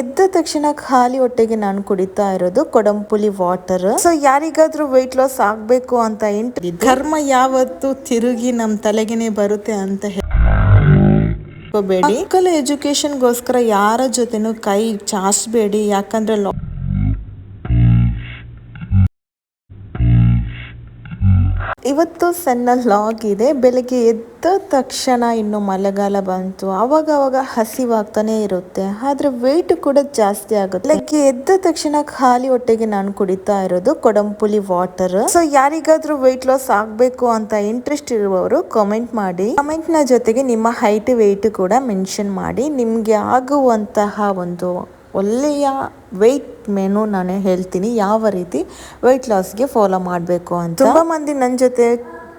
ಎದ್ದ ತಕ್ಷಣ ಖಾಲಿ ಹೊಟ್ಟೆಗೆ ನಾನು ಕುಡಿತಾ ಇರೋದು ಕೊಡಂಪುಲಿ ವಾಟರ್. ಸೊ ಯಾರಿಗಾದ್ರೂ ವೆಯ್ಟ್ ಲಾಸ್ ಆಗ್ಬೇಕು ಅಂತ ಎಂಟು ಧರ್ಮ ಯಾವತ್ತು ತಿರುಗಿ ನಮ್ ತಲೆಗೆನೆ ಬರುತ್ತೆ ಅಂತ ಬೇಡಿ ಮಕ್ಕಳ ಎಜುಕೇಶನ್ಗೋಸ್ಕರ ಯಾರ ಜೊತೆನೂ ಕೈ ಚಾಚಬೇಡಿ, ಯಾಕಂದ್ರೆ ಇವತ್ತು ಸಣ್ಣ ಲಾಗ್ ಇದೆ. ಬೆಳಗ್ಗೆ ಎದ್ದ ತಕ್ಷಣ ಇನ್ನು ಮಳೆಗಾಲ ಬಂತು. ಅವಾಗ ಅವಾಗ ಹಸಿವಾಗ್ತಾನೆ ಇರುತ್ತೆ. ಆದ್ರೆ ವೆಯ್ಟ್ ಕೂಡ ಜಾಸ್ತಿ ಆಗುತ್ತೆ. ಬೆಳಗ್ಗೆ ಎದ್ದ ತಕ್ಷಣ ಖಾಲಿ ಹೊಟ್ಟೆಗೆ ನಾನು ಕುಡಿತಾ ಇರೋದು ಕೊಡಂಪುಲಿ ವಾಟರ್ ಸೊ ಯಾರಿಗಾದ್ರೂ ವೆಯ್ಟ್ ಲಾಸ್ ಆಗ್ಬೇಕು ಅಂತ ಇಂಟ್ರೆಸ್ಟ್ ಇರುವವರು ಕಮೆಂಟ್ ಮಾಡಿ. ಕಮೆಂಟ್ನ ಜೊತೆಗೆ ನಿಮ್ಮ ಹೈಟ್ ವೆಯ್ಟ್ ಕೂಡ ಮೆನ್ಷನ್ ಮಾಡಿ. ನಿಮ್ಗೆ ಆಗುವಂತಹ ಒಂದು ಒಳ್ಳೆಯ ವೆಯ್ಟ್ ಮೆನು ನಾನು ಹೇಳ್ತೀನಿ. ಯಾವ ರೀತಿ ವೆಯ್ಟ್ ಲಾಸ್ಗೆ ಫಾಲೋ ಮಾಡಬೇಕು ಅಂತ. ತುಂಬ ಮಂದಿ ನನ್ನ ಜೊತೆ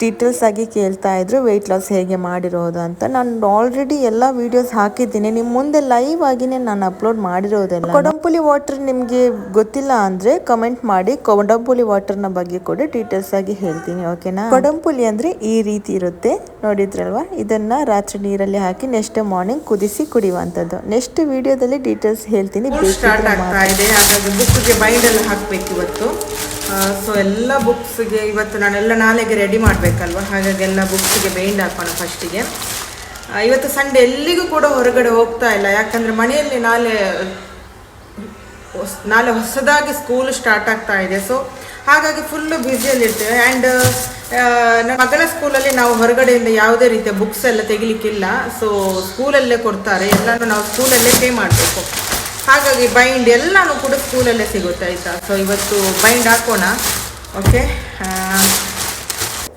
ಡೀಟೇಲ್ಸ್ ಆಗಿ ಕೇಳ್ತಾ ಇದ್ರು ವೆಯ್ಟ್ ಲಾಸ್ ಹೇಗೆ ಮಾಡಿರೋದು ಅಂತ. ನಾನು ಆಲ್ರೆಡಿ ಎಲ್ಲ ವಿಡಿಯೋಸ್ ಹಾಕಿದ್ದೀನಿ. ನಿಮ್ಮ ಮುಂದೆ ಲೈವ್ ಆಗಿನೇ ನಾನು ಅಪ್ಲೋಡ್ ಮಾಡಿರೋದೆಲ್ಲ. ಕೊಡಂಪುಲಿ ವಾಟರ್ ನಿಮಗೆ ಗೊತ್ತಿಲ್ಲ ಅಂದ್ರೆ ಕಮೆಂಟ್ ಮಾಡಿ ಕೊಡಂಪುಲಿ ವಾಟರ್ನ ಬಗ್ಗೆ ಕೂಡ ಡೀಟೇಲ್ಸ್ ಆಗಿ ಹೇಳ್ತೀನಿ ಓಕೆನಾ ಕೊಡಂಪುಲಿ ಅಂದ್ರೆ ಈ ರೀತಿ ಇರುತ್ತೆ. ನೋಡಿದ್ರಲ್ವಾ? ಇದನ್ನ ರಾತ್ರಿ ನೀರಲ್ಲಿ ಹಾಕಿ ನೆಕ್ಸ್ಟ್ ಮಾರ್ನಿಂಗ್ ಕುದಿಸಿ ಕುಡಿಯುವಂಥದ್ದು. ನೆಕ್ಸ್ಟ್ ವಿಡಿಯೋದಲ್ಲಿ ಡೀಟೇಲ್ಸ್ ಹೇಳ್ತೀನಿ. ಬುಕ್ಗೆ ಬೈಂಡ್ ಎಲ್ಲ ಹಾಕ್ಬೇಕು ಇವತ್ತು. ಸೊ ಎಲ್ಲ ಬುಕ್ಸ್ಗೆ ಇವತ್ತು ನಾನೆಲ್ಲ ನಾಳೆಗೆ ರೆಡಿ ಮಾಡಬೇಕಲ್ವ? ಹಾಗಾಗಿ ಎಲ್ಲ ಬುಕ್ಸ್ಗೆ ಬೈಂಡ್ ಹಾಕೋಣ ಫಸ್ಟಿಗೆ ಇವತ್ತು ಸಂಡೆ ಎಲ್ಲಿಗೂ ಕೂಡ ಹೊರಗಡೆ ಹೋಗ್ತಾ ಇಲ್ಲ. ಯಾಕಂದರೆ ಮನೆಯಲ್ಲಿ ನಾಳೆ ನಾಳೆ ಹೊಸದಾಗಿ ಸ್ಕೂಲ್ ಸ್ಟಾರ್ಟ್ ಆಗ್ತಾ ಇದೆ. ಸೊ ಹಾಗಾಗಿ ಫುಲ್ಲು ಬ್ಯುಸಿಯಲ್ಲಿರ್ತೇವೆ ಆ್ಯಂಡ್ ನಮ್ಮ ಮಗನ ಸ್ಕೂಲಲ್ಲಿ ನಾವು ಹೊರಗಡೆಯಿಂದ ಯಾವುದೇ ರೀತಿಯ ಬುಕ್ಸ್ ಎಲ್ಲ ತೆಗಿಲಿಕ್ಕಿಲ್ಲ. ಸೊ ಸ್ಕೂಲಲ್ಲೇ ಕೊಡ್ತಾರೆ. ಎಲ್ಲನೂ ನಾವು ಸ್ಕೂಲಲ್ಲೇ ಪೇ ಮಾಡಬೇಕು. ಹಾಗಾಗಿ ಬೈಂಡ್ ಎಲ್ಲನೂ ಕೂಡ ಸ್ಕೂಲಲ್ಲೇ ಸಿಗುತ್ತೆ ಆಯಿತಾ? ಸೊ ಇವತ್ತು ಬೈಂಡ್ ಹಾಕೋಣ. ಓಕೆ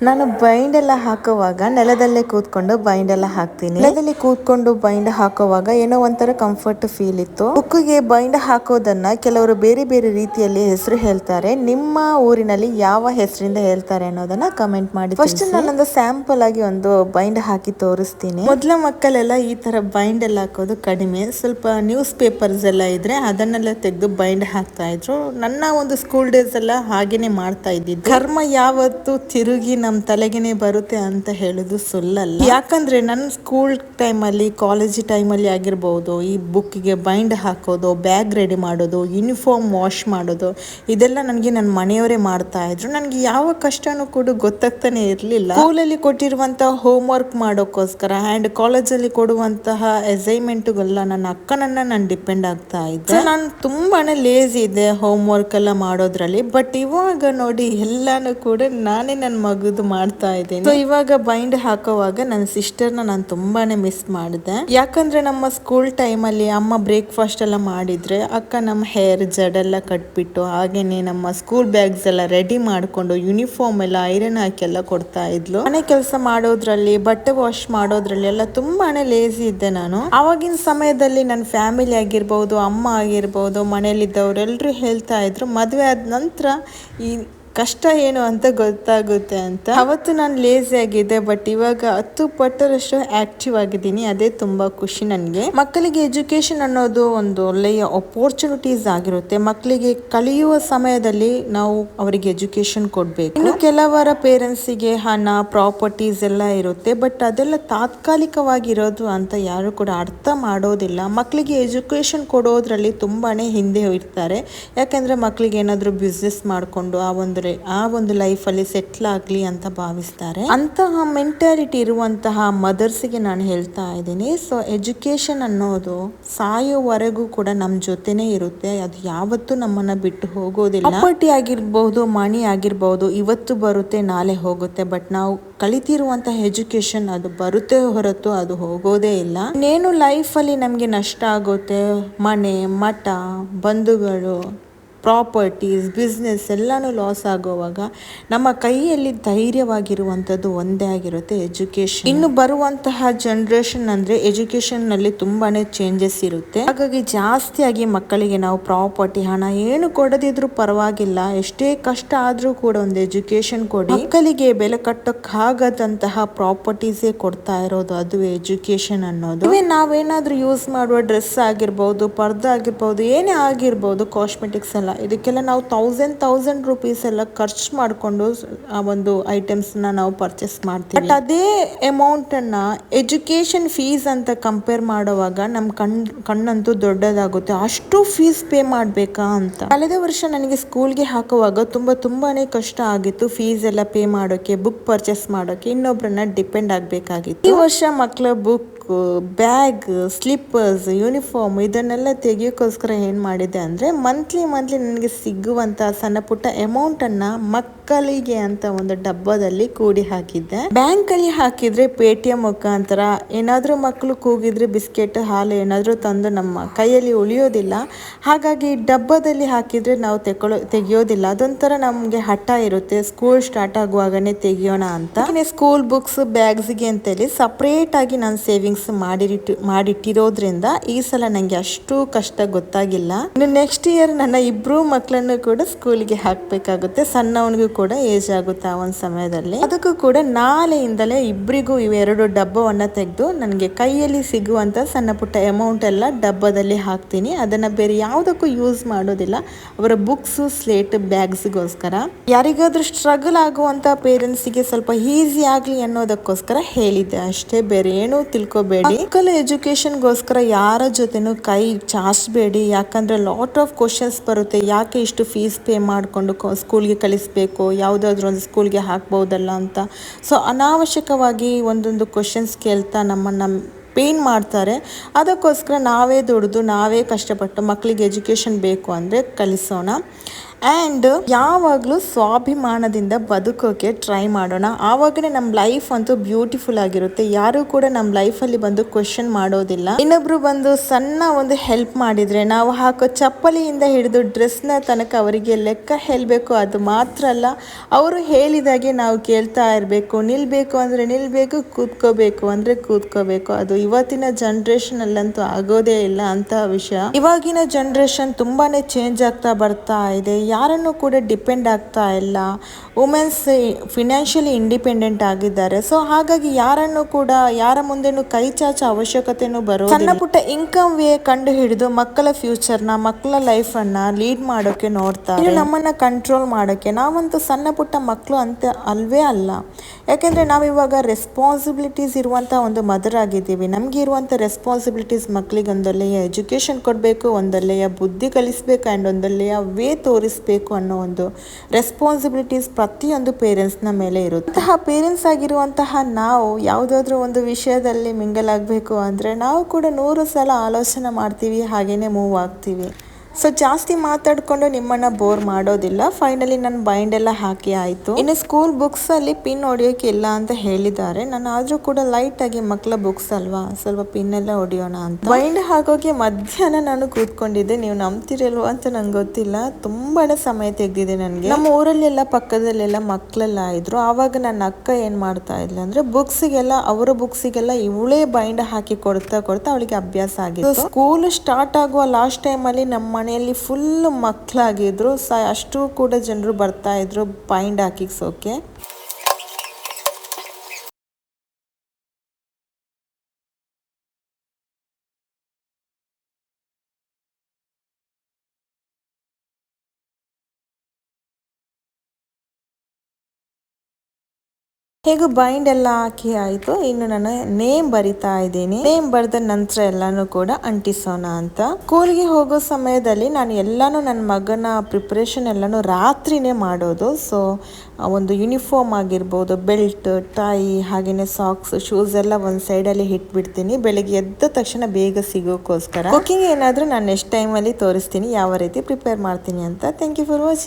ನಾನು ಬೈಂಡ್ ಎಲ್ಲ ಹಾಕುವಾಗ ನೆಲದಲ್ಲೇ ಕೂತ್ಕೊಂಡು ಬೈಂಡ್ ಎಲ್ಲ ಹಾಕ್ತೀನಿ. ನೆಲದಲ್ಲಿ ಕೂತ್ಕೊಂಡು ಬೈಂಡ್ ಹಾಕುವಾಗ ಏನೋ ಒಂಥರ ಕಂಫರ್ಟ್ ಫೀಲ್ ಇತ್ತು. ಬುಕ್ಕಿಗೆ ಬೈಂಡ್ ಹಾಕೋದನ್ನ ಕೆಲವರು ಬೇರೆ ಬೇರೆ ರೀತಿಯಲ್ಲಿ ಹೆಸರು ಹೇಳ್ತಾರೆ. ನಿಮ್ಮ ಊರಿನಲ್ಲಿ ಯಾವ ಹೆಸರಿಂದ ಹೇಳ್ತಾರೆ ಅನ್ನೋದನ್ನ ಕಮೆಂಟ್ ಮಾಡಿ ಫಸ್ಟ್ ನಾನೊಂದು ಸ್ಯಾಂಪಲ್ ಆಗಿ ಒಂದು ಬೈಂಡ್ ಹಾಕಿ ತೋರಿಸ್ತೀನಿ. ಮೊದಲ ಮಕ್ಕಳೆಲ್ಲ ಈ ತರ ಬೈಂಡ್ ಎಲ್ಲ ಹಾಕೋದು ಕಡಿಮೆ. ಸ್ವಲ್ಪ ನ್ಯೂಸ್ ಪೇಪರ್ಸ್ ಎಲ್ಲ ಇದ್ರೆ ಅದನ್ನೆಲ್ಲ ತೆಗೆದು ಬೈಂಡ್ ಹಾಕ್ತಾ ಇದ್ರು. ನನ್ನ ಒಂದು ಸ್ಕೂಲ್ ಡೇಸ್ ಎಲ್ಲ ಹಾಗೇನೆ ಮಾಡ್ತಾ ಇದ್ದಿದ್ದು. ಕರ್ಮ ಯಾವತ್ತು ತಿರುಗಿ ನಮ್ ತಲೆಗೇನೆ ಬರುತ್ತೆ ಅಂತ ಹೇಳೋದು ಸುಳ್ಳಲ್ಲ. ಯಾಕಂದ್ರೆ ನನ್ನ ಸ್ಕೂಲ್ ಟೈಮಲ್ಲಿ ಕಾಲೇಜ್ ಟೈಮಲ್ಲಿ ಆಗಿರ್ಬೋದು, ಈ ಬುಕ್ಕಿಗೆ ಬೈಂಡ್ ಹಾಕೋದು ಬ್ಯಾಗ್ ರೆಡಿ ಮಾಡೋದು ಯೂನಿಫಾರ್ಮ್ ವಾಶ್ ಮಾಡೋದು, ಇದೆಲ್ಲ ನನಗೆ ನನ್ನ ಮನೆಯವರೇ ಮಾಡ್ತಾ ಇದ್ರು. ನನಗೆ ಯಾವ ಕಷ್ಟನೂ ಕೂಡ ಗೊತ್ತಾಗ್ತಾನೆ ಇರಲಿಲ್ಲ. ಸ್ಕೂಲಲ್ಲಿ ಕೊಟ್ಟಿರುವಂತಹ ಹೋಮ್ ವರ್ಕ್ ಮಾಡೋಕ್ಕೋಸ್ಕರ ಆ್ಯಂಡ್ ಕಾಲೇಜಲ್ಲಿ ಕೊಡುವಂತಹ ಅಸೈನ್ಮೆಂಟ್ಗೆಲ್ಲ ನನ್ನ ಅಕ್ಕನನ್ನ ನಾನು ಡಿಪೆಂಡ್ ಆಗ್ತಾ ಇದ್ದೆ. ನಾನು ತುಂಬಾ ಲೇಜಿ ಇದೆ ಹೋಮ್ ವರ್ಕ್ ಎಲ್ಲ ಮಾಡೋದ್ರಲ್ಲಿ. ಬಟ್ ಇವಾಗ ನೋಡಿ ಎಲ್ಲಾನು ಕೂಡ ನಾನೇ ನನ್ನ ಮಗದು ಮಾಡ್ತಾ ಇದ್ದೀನಿ. ಸೊ ಇವಾಗ ಬೈಂಡ್ ಹಾಕೋವಾಗ ನನ್ನ ಸಿಸ್ಟರ್ನ ನಾನು ತುಂಬಾನೇ ಮಿಸ್ ಮಾಡಿದೆ. ಯಾಕಂದ್ರೆ ನಮ್ಮ ಸ್ಕೂಲ್ ಟೈಮಲ್ಲಿ ಅಮ್ಮ ಬ್ರೇಕ್ಫಾಸ್ಟ್ ಎಲ್ಲ ಮಾಡಿದ್ರೆ ಅಕ್ಕ ನಮ್ಮ ಹೇರ್ ಜಡೆಲ್ಲ ಕಟ್ಬಿಟ್ಟು ಹಾಗೇನೆ ನಮ್ಮ ಸ್ಕೂಲ್ ಬ್ಯಾಗ್ಸ್ ಎಲ್ಲ ರೆಡಿ ಮಾಡ್ಕೊಂಡು ಯೂನಿಫಾರ್ಮ್ ಎಲ್ಲ ಐರನ್ ಹಾಕಿ ಎಲ್ಲ ಕೊಡ್ತಾ ಇದ್ಲು. ಮನೆ ಕೆಲಸ ಮಾಡೋದ್ರಲ್ಲಿ, ಬಟ್ಟೆ ವಾಶ್ ಮಾಡೋದ್ರಲ್ಲಿ ಎಲ್ಲ ತುಂಬಾನೇ ಲೇಸಿ ಇದ್ದೆ ನಾನು. ಆವಾಗಿನ ಸಮಯದಲ್ಲಿ ನನ್ನ ಫ್ಯಾಮಿಲಿ ಆಗಿರ್ಬೋದು, ಅಮ್ಮ ಆಗಿರ್ಬೋದು ಮನೇಲಿದ್ದವರೆಲ್ಲರೂ ಹೇಳ್ತಾ ಇದ್ರು, ಮದುವೆ ಆದ ನಂತರ ಈ ಕಷ್ಟ ಏನು ಅಂತ ಗೊತ್ತಾಗುತ್ತೆ ಅಂತ. ಅವತ್ತು ನಾನು ಲೇಸಿ ಆಗಿದ್ದೆ ಬಟ್ ಇವಾಗ ಹತ್ತು ಪಟ್ಟರಷ್ಟು ಆಕ್ಟಿವ್ ಆಗಿದ್ದೀನಿ. ಅದೇ ತುಂಬಾ ಖುಷಿ ನನಗೆ. ಮಕ್ಕಳಿಗೆ ಎಜುಕೇಶನ್ ಅನ್ನೋದು ಒಂದು ಒಳ್ಳೆಯ ಅಪೋರ್ಚುನಿಟೀಸ್ ಆಗಿರುತ್ತೆ. ಮಕ್ಕಳಿಗೆ ಕಲಿಯುವ ಸಮಯದಲ್ಲಿ ನಾವು ಅವರಿಗೆ ಎಜುಕೇಶನ್ ಕೊಡಬೇಕು. ಇನ್ನು ಕೆಲವರ ಪೇರೆಂಟ್ಸಿಗೆ ಹಣ ಪ್ರಾಪರ್ಟೀಸ್ ಎಲ್ಲ ಇರುತ್ತೆ ಬಟ್ ಅದೆಲ್ಲ ತಾತ್ಕಾಲಿಕವಾಗಿರೋದು ಅಂತ ಯಾರು ಕೂಡ ಅರ್ಥ ಮಾಡೋದಿಲ್ಲ. ಮಕ್ಕಳಿಗೆ ಎಜುಕೇಶನ್ ಕೊಡೋದ್ರಲ್ಲಿ ತುಂಬಾನೇ ಹಿಂದೆ ಇರ್ತಾರೆ. ಯಾಕಂದ್ರೆ ಮಕ್ಕಳಿಗೆ ಏನಾದರೂ ಬಿಸ್ನೆಸ್ ಮಾಡಿಕೊಂಡು ಆ ಒಂದು ರೇ- ಆ ಒಂದು ಲೈಫಲ್ಲಿ ಸೆಟ್ಲ್ ಆಗಲಿ ಅಂತ ಭಾವಿಸ್ತಾರೆ. ಅಂತಹ ಮೆಂಟಾಲಿಟಿ ಇರುವಂತಹ ಮದರ್ಸ್ಗೆ ನಾನು ಹೇಳ್ತಾ ಇದ್ದೀನಿ. ಸೊ ಎಜುಕೇಶನ್ ಅನ್ನೋದು ಸಾಯೋವರೆಗೂ ಕೂಡ ನಮ್ಮ ಜೊತೆನೇ ಇರುತ್ತೆ. ಅದು ಯಾವತ್ತೂ ನಮ್ಮನ್ನ ಬಿಟ್ಟು ಹೋಗೋದಿಲ್ಲ. ಪಟ್ಟಿ ಆಗಿರ್ಬಹುದು ಮಣಿ ಆಗಿರ್ಬಹುದು ಇವತ್ತು ಬರುತ್ತೆ, ನಾಳೆ ಹೋಗುತ್ತೆ. ಬಟ್ ನಾವು ಕಲಿತಿರುವಂತಹ ಎಜುಕೇಶನ್ ಅದು ಬರುತ್ತೆ ಹೊರತು ಅದು ಹೋಗೋದೇ ಇಲ್ಲ. ಇನ್ನೇನು ಲೈಫಲ್ಲಿ ನಮಗೆ ನಷ್ಟ ಆಗುತ್ತೆ? ಮನೆ, ಮಠ, ಬಂಧುಗಳು ಪ್ರಾಪರ್ಟೀಸ್ ಬಿಸ್ನೆಸ್ ಎಲ್ಲನೂ ಲಾಸ್ ಆಗುವಾಗ ನಮ್ಮ ಕೈಯಲ್ಲಿ ಧೈರ್ಯವಾಗಿರುವಂಥದ್ದು ಒಂದೇ ಆಗಿರುತ್ತೆ ಎಜುಕೇಶನ್ ಇನ್ನು ಬರುವಂತಹ ಜನ್ರೇಷನ್ ಅಂದರೆ ಎಜುಕೇಷನ್ನಲ್ಲಿ ತುಂಬಾ ಚೇಂಜಸ್ ಇರುತ್ತೆ. ಹಾಗಾಗಿ ಜಾಸ್ತಿಯಾಗಿ ಮಕ್ಕಳಿಗೆ ನಾವು ಪ್ರಾಪರ್ಟಿ ಹಣ ಏನು ಕೊಡದಿದ್ರು ಪರವಾಗಿಲ್ಲ. ಎಷ್ಟೇ ಕಷ್ಟ ಆದರೂ ಕೂಡ ಒಂದು ಎಜುಕೇಷನ್ ಕೊಡಿ. ಮಕ್ಕಳಿಗೆ ಬೆಲೆ ಕಟ್ಟೋಕ್ಕಾಗದಂತಹ ಪ್ರಾಪರ್ಟೀಸೇ ಕೊಡ್ತಾ ಇರೋದು ಅದು ಎಜುಕೇಶನ್ ಅನ್ನೋದು. ಇವೇ ನಾವೇನಾದ್ರೂ ಯೂಸ್ ಮಾಡುವ ಡ್ರೆಸ್ ಆಗಿರ್ಬೋದು, ಪರ್ದ ಆಗಿರ್ಬೋದು, ಏನೇ ಆಗಿರ್ಬೋದು ಕಾಸ್ಮೆಟಿಕ್ಸ್ ಎಲ್ಲ ಇದಕ್ಕೆಲ್ಲ ನಾವು ತೌಸಂಡ್ ತೌಸಂಡ್ ರುಪೀಸ್ ಎಲ್ಲ ಖರ್ಚು ಮಾಡಿಕೊಂಡು ಆ ಒಂದು ಐಟಮ್ಸ್ನ ನಾವು ಪರ್ಚೇಸ್ ಮಾಡ್ತೀವಿ. ಬಟ್ ಅದೇ ಅಮೌಂಟನ್ನು ಎಜುಕೇಷನ್ ಫೀಸ್ ಅಂತ ಕಂಪೇರ್ ಮಾಡುವಾಗ ನಮ್ಮ ಕಣ್, ಕಣ್ಣಂತೂ ದೊಡ್ಡದಾಗುತ್ತೆ. ಅಷ್ಟು ಫೀಸ್ ಪೇ ಮಾಡಬೇಕಾ ಅಂತ. ಕಳೆದ ವರ್ಷ ನನಗೆ ಸ್ಕೂಲ್ಗೆ ಹಾಕುವಾಗ ತುಂಬ, ತುಂಬಾನೇ ಕಷ್ಟ ಆಗಿತ್ತು ಫೀಸ್ ಎಲ್ಲ ಪೇ ಮಾಡೋಕ್ಕೆ ಬುಕ್ ಪರ್ಚೇಸ್ ಮಾಡೋಕ್ಕೆ. ಇನ್ನೊಬ್ಬರನ್ನ ಡಿಪೆಂಡ್ ಆಗಬೇಕಾಗಿತ್ತು. ಈ ವರ್ಷ ಮಕ್ಕಳ ಬುಕ್ ಬ್ಯಾಗ್ ಸ್ಲಿಪ್ಪರ್ಸ್ ಯೂನಿಫಾರ್ಮ್ ಇದನ್ನೆಲ್ಲ ತೆಗಿಯೋಕ್ಕೋಸ್ಕರ ಏನು ಮಾಡಿದೆ ಅಂದರೆ ಮಂತ್ಲಿ ಮಂತ್ಲಿ ನನಗೆ ಸಿಗುವಂಥ ಸಣ್ಣ ಪುಟ್ಟ ಅಮೌಂಟನ್ನು ಮಕ್ಕಳಿಗೆ ಅಂತ ಒಂದು ಡಬ್ಬದಲ್ಲಿ ಕೂಡಿ ಹಾಕಿದ್ದೆ. ಬ್ಯಾಂಕ್ ಅಲ್ಲಿ ಹಾಕಿದ್ರೆ ಪೇಟಿಎಂ ಮುಖಾಂತರ ಏನಾದ್ರೂ ಮಕ್ಕಳು ಕೂಗಿದ್ರೆ ಬಿಸ್ಕೆಟ್, ಹಾಲು ಏನಾದರೂ ತಂದು ನಮ್ಮ ಕೈಯಲ್ಲಿ ಉಳಿಯೋದಿಲ್ಲ. ಹಾಗಾಗಿ ಡಬ್ಬದಲ್ಲಿ ಹಾಕಿದ್ರೆ ನಾವು ತೆಕೊಳ್ಳೋ, ತೆಗಿಯೋದಿಲ್ಲ. ಅದೊಂಥರ ನಮಗೆ ಹಠ ಇರುತ್ತೆ. ಸ್ಕೂಲ್ ಸ್ಟಾರ್ಟ್ ಆಗುವಾಗನೆ ತೆಗಿಯೋಣ ಅಂತ. ಸ್ಕೂಲ್ ಬುಕ್ಸ್, ಬ್ಯಾಗ್ಸ್ಗೆ ಅಂತೇಳಿ ಸಪ್ರೇಟ್ ಆಗಿ ನಾನು ಸೇವಿಂಗ್ಸ್ ಮಾಡಿರಿಟ್, ಮಾಡಿಟ್ಟಿರೋದ್ರಿಂದ ಈ ಸಲ ನನಗೆ ಅಷ್ಟು ಕಷ್ಟ ಗೊತ್ತಾಗಿಲ್ಲ. ಇನ್ನು ನೆಕ್ಸ್ಟ್ ಇಯರ್ ನನ್ನ ಇಬ್ರು ಮಕ್ಕಳನ್ನು ಕೂಡ ಸ್ಕೂಲ್ಗೆ ಹಾಕಬೇಕಾಗುತ್ತೆ. ಸಣ್ಣವನಿಗೂ ಕೂಡ ಏಜ್ ಆಗುತ್ತೆ ಆ ಒಂದು ಸಮಯದಲ್ಲಿ. ಅದಕ್ಕೂ ಕೂಡ ನಾಳೆಯಿಂದಲೇ ಇಬ್ಬರಿಗೂ ಇವೆರಡು ಡಬ್ಬವನ್ನ ತೆಗೆದು ನನಗೆ ಕೈಯಲ್ಲಿ ಸಿಗುವಂತ ಸಣ್ಣ ಪುಟ್ಟ ಅಮೌಂಟ್ ಎಲ್ಲ ಡಬ್ಬದಲ್ಲಿ ಹಾಕ್ತೀನಿ. ಅದನ್ನ ಬೇರೆ ಯಾವುದಕ್ಕೂ ಯೂಸ್ ಮಾಡೋದಿಲ್ಲ. ಅವರ ಬುಕ್ಸ್ ಸ್ಲೇಟ್ ಬ್ಯಾಗ್ಸ್ಗೋಸ್ಕರ ಯಾರಿಗಾದ್ರೂ ಸ್ಟ್ರಗಲ್ ಆಗುವಂತ ಪೇರೆಂಟ್ಸ್ಗೆ ಸ್ವಲ್ಪ ಈಸಿ ಆಗ್ಲಿ ಅನ್ನೋದಕ್ಕೋಸ್ಕರ ಹೇಳಿದ್ದೆ. ಅಷ್ಟೇ ಬೇರೆ ಏನೂ ತಿಳ್ಕೊಬೇಡಿ. ಮಕ್ಕಳ ಎಜುಕೇಶನ್ಗೋಸ್ಕರ ಯಾರ ಜೊತೆನೂ ಕೈ ಚಾಚಬೇಡಿ. ಯಾಕಂದ್ರೆ ಲಾಟ್ ಆಫ್ ಕ್ವಶನ್ಸ್ ಬರುತ್ತೆ. ಯಾಕೆ ಇಷ್ಟು ಫೀಸ್ ಪೇ ಮಾಡಿಕೊಂಡು ಸ್ಕೂಲ್ಗೆ ಕಳಿಸ್ಬೇಕು? ಯಾವುದಾದ್ರೂ ಒಂದು ಸ್ಕೂಲ್ಗೆ ಹಾಕ್ಬೋದಲ್ಲ ಅಂತ. ಸೊ ಅನಾವಶ್ಯಕವಾಗಿ ಒಂದೊಂದು ಕ್ವಶನ್ಸ್ ಕೇಳ್ತಾ ನಮ್ಮನ್ನು ಪೇನ್ ಮಾಡ್ತಾರೆ. ಅದಕ್ಕೋಸ್ಕರ ನಾವೇ ದುಡಿದು ನಾವೇ ಕಷ್ಟಪಟ್ಟು ಮಕ್ಕಳಿಗೆ ಎಜುಕೇಷನ್ ಬೇಕು ಅಂದರೆ ಕಲಿಸೋಣ. ಆ್ಯಂಡ್ ಯಾವಾಗಲೂ ಸ್ವಾಭಿಮಾನದಿಂದ ಬದುಕೋಕೆ ಟ್ರೈ ಮಾಡೋಣ. ಆವಾಗಲೇ ನಮ್ಮ ಲೈಫ್ ಅಂತೂ ಬ್ಯೂಟಿಫುಲ್ ಆಗಿರುತ್ತೆ. ಯಾರು ಕೂಡ ನಮ್ಮ ಲೈಫಲ್ಲಿ ಬಂದು ಕ್ವಶನ್ ಮಾಡೋದಿಲ್ಲ. ಇನ್ನೊಬ್ರು ಬಂದು ಸಣ್ಣ ಒಂದು ಹೆಲ್ಪ್ ಮಾಡಿದರೆ, ನಾವು ಹಾಕೋ ಚಪ್ಪಲಿಯಿಂದ ಹಿಡಿದು ಡ್ರೆಸ್ನ ತನಕ ಅವರಿಗೆ ಲೆಕ್ಕ ಹೇಳಬೇಕು ಅದು ಮಾತ್ರ ಅಲ್ಲ, ಅವರು ಹೇಳಿದಾಗೆ ನಾವು ಕೇಳ್ತಾ ಇರಬೇಕು. ನಿಲ್ಬೇಕು ಅಂದರೆ ನಿಲ್ಬೇಕು, ಕೂತ್ಕೋಬೇಕು ಅಂದರೆ ಕೂತ್ಕೋಬೇಕು. ಅದು ಇವತ್ತಿನ ಜನ್ರೇಷನಲ್ಲಂತೂ ಆಗೋದೇ ಇಲ್ಲ ಅಂತ ವಿಷಯ. ಇವಾಗಿನ ಜನ್ರೇಷನ್ ತುಂಬಾನೇ ಚೇಂಜ್ ಆಗ್ತಾ ಬರ್ತಾ ಇದೆ. ಯಾರನ್ನು ಕೂಡ ಡಿಪೆಂಡ್ ಆಗ್ತಾ ಇಲ್ಲ. ವುಮೆನ್ಸ್ ಫಿನಾನ್ಷಿಯಲಿ ಇಂಡಿಪೆಂಡೆಂಟ್ ಆಗಿದ್ದಾರೆ. ಸೊ ಹಾಗಾಗಿ ಯಾರನ್ನು ಕೂಡ ಯಾರ ಮುಂದೆನೂ ಕೈ ಚಾಚ ಅವಶ್ಯಕತೆನೂ ಬರೋ ಸಣ್ಣ ಪುಟ್ಟ ಇನ್ಕಮ್ ವೇ ಕಂಡು ಹಿಡಿದು ಮಕ್ಕಳ ಫ್ಯೂಚರ್ನ ಮಕ್ಕಳ ಲೈಫ್ ಅನ್ನ ಲೀಡ್ ಮಾಡೋಕೆ ನೋಡ್ತಾರೆ. ನಮ್ಮನ್ನ ಕಂಟ್ರೋಲ್ ಮಾಡೋಕೆ ನಾವಂತೂ ಸಣ್ಣ ಪುಟ್ಟ ಮಕ್ಕಳು ಅಂತ ಅಲ್ವೇ ಅಲ್ಲ. ಯಾಕೆಂದ್ರೆ ನಾವಿವಾಗ ರೆಸ್ಪಾನ್ಸಿಬಿಲಿಟೀಸ್ ಇರುವಂಥ ಒಂದು ಮದರ್ ಆಗಿದ್ದೀವಿ. ನಮಗೆ ಇರುವಂಥ ರೆಸ್ಪಾನ್ಸಿಬಿಲಿಟೀಸ್ ಮಕ್ಕಳಿಗೆ ಒಂದಲ್ಲೆಯ ಎಜುಕೇಷನ್ ಕೊಡಬೇಕು ಒಂದಲ್ಲೆಯ ಬುದ್ಧಿ ಕಲಿಸಬೇಕು ಆ್ಯಂಡ್ ಒಂದಲ್ಲೆಯ ವೇ ತೋರಿಸ್ಬೇಕು ಅನ್ನೋ ಒಂದು ರೆಸ್ಪಾನ್ಸಿಬಿಲಿಟೀಸ್ ಪ್ರತಿಯೊಂದು ಪೇರೆಂಟ್ಸ್ನ ಮೇಲೆ ಇರುತ್ತೆ. ಅಂತಹ ಪೇರೆಂಟ್ಸ್ ಆಗಿರುವಂತಹ ನಾವು ಯಾವುದಾದ್ರೂ ಒಂದು ವಿಷಯದಲ್ಲಿ ಮಿಂಗಲ್ ಆಗಬೇಕು ಅಂದರೆ ನಾವು ಕೂಡ ನೂರು ಸಲ ಆಲೋಚನೆ ಮಾಡ್ತೀವಿ ಹಾಗೆಯೇ ಮೂವ್ ಆಗ್ತೀವಿ. ಸೊ ಜಾಸ್ತಿ ಮಾತಾಡ್ಕೊಂಡು ನಿಮ್ಮನ್ನ ಬೋರ್ ಮಾಡೋದಿಲ್ಲ. ಫೈನಲಿ ನಾನು ಬೈಂಡ್ ಎಲ್ಲ ಹಾಕಿ ಆಯ್ತು. ಇನ್ನು ಸ್ಕೂಲ್ ಬುಕ್ಸ್ ಅಲ್ಲಿ ಪಿನ್ ಹೊಡಿಯೋಕೆ ಇಲ್ಲ ಅಂತ ಹೇಳಿದ್ದಾರೆ. ನಾನು ಆದ್ರೂ ಕೂಡ ಲೈಟ್ ಆಗಿ ಮಕ್ಕಳ ಬುಕ್ಸ್ ಅಲ್ವಾ? ಸ್ವಲ್ಪ ಪಿನ್ ಎಲ್ಲ ಹೊಡಿಯೋಣ ಅಂತ. ಬೈಂಡ್ ಹಾಕೋಕೆ ಮಧ್ಯಾಹ್ನ ನಾನು ಕೂತ್ಕೊಂಡಿದ್ದೆ. ನೀವು ನಂಬ್ತಿರಲ್ವ ಅಂತ ನಂಗೆ ಗೊತ್ತಿಲ್ಲ. ತುಂಬಾನೇ ಸಮಯ ತೆಗೆದಿದೆ ನನಗೆ. ನಮ್ಮ ಊರಲ್ಲೆಲ್ಲ, ಪಕ್ಕದಲ್ಲೆಲ್ಲ ಮಕ್ಕಳೆಲ್ಲ ಇದ್ರು. ಆವಾಗ ನನ್ನ ಅಕ್ಕ ಏನ್ ಮಾಡ್ತಾ ಇದ್ಲು ಅಂದ್ರೆ ಬುಕ್ಸಿಗೆಲ್ಲ ಅವರ ಬುಕ್ಸಿಗೆಲ್ಲ ಇವಳೇ ಬೈಂಡ್ ಹಾಕಿ ಕೊಡ್ತಾ ಕೊಡ್ತಾ ಅವಳಿಗೆ ಅಭ್ಯಾಸ ಆಗಿತ್ತು. ಸ್ಕೂಲ್ ಸ್ಟಾರ್ಟ್ ಆಗುವ ಲಾಸ್ಟ್ ಟೈಮಲ್ಲಿ ನಮ್ಮ ಮನೆಯಲ್ಲಿ ಫುಲ್ ಮಕ್ಕಳಾಗಿದ್ರು ಸ ಅಷ್ಟು ಕೂಡ ಜನರು ಬರ್ತಾ ಇದ್ರು ಬೈಂಡ್ ಹೇಗೂ ಬೈಂಡ್ ಎಲ್ಲ ಹಾಕಿ ಆಯಿತು. ಇನ್ನು ನಾನು ನೇಮ್ ಬರಿತಾ ಇದ್ದೀನಿ. ನೇಮ್ ಬರೆದ ನಂತರ ಎಲ್ಲಾನು ಕೂಡ ಅಂಟಿಸೋಣ ಅಂತ. ಸ್ಕೂಲ್ಗೆ ಹೋಗೋ ಸಮಯದಲ್ಲಿ ನಾನು ಎಲ್ಲಾನು ನನ್ನ ಮಗನ ಪ್ರಿಪ್ರೇಷನ್ ಎಲ್ಲಾನು ರಾತ್ರಿನೇ ಮಾಡೋದು. ಸೊ ಒಂದು ಯೂನಿಫಾರ್ಮ್ ಆಗಿರ್ಬೋದು ಬೆಲ್ಟ್ ಟೈ ಹಾಗೇನೆ ಸಾಕ್ಸ್ ಶೂಸ್ ಎಲ್ಲ ಒಂದು ಸೈಡಲ್ಲಿ ಇಟ್ಬಿಡ್ತೀನಿ. ಬೆಳಿಗ್ಗೆ ಎದ್ದ ತಕ್ಷಣ ಬೇಗ ಸಿಗೋಕ್ಕೋಸ್ಕರ ಕುಕ್ಕಿಂಗ್ ಏನಾದರೂ ನಾನು ನೆಕ್ಸ್ಟ್ ಟೈಮಲ್ಲಿ ತೋರಿಸ್ತೀನಿ. ಯಾವ ರೀತಿ ಪ್ರಿಪೇರ್ ಮಾಡ್ತೀನಿ ಅಂತ. Thank you for watching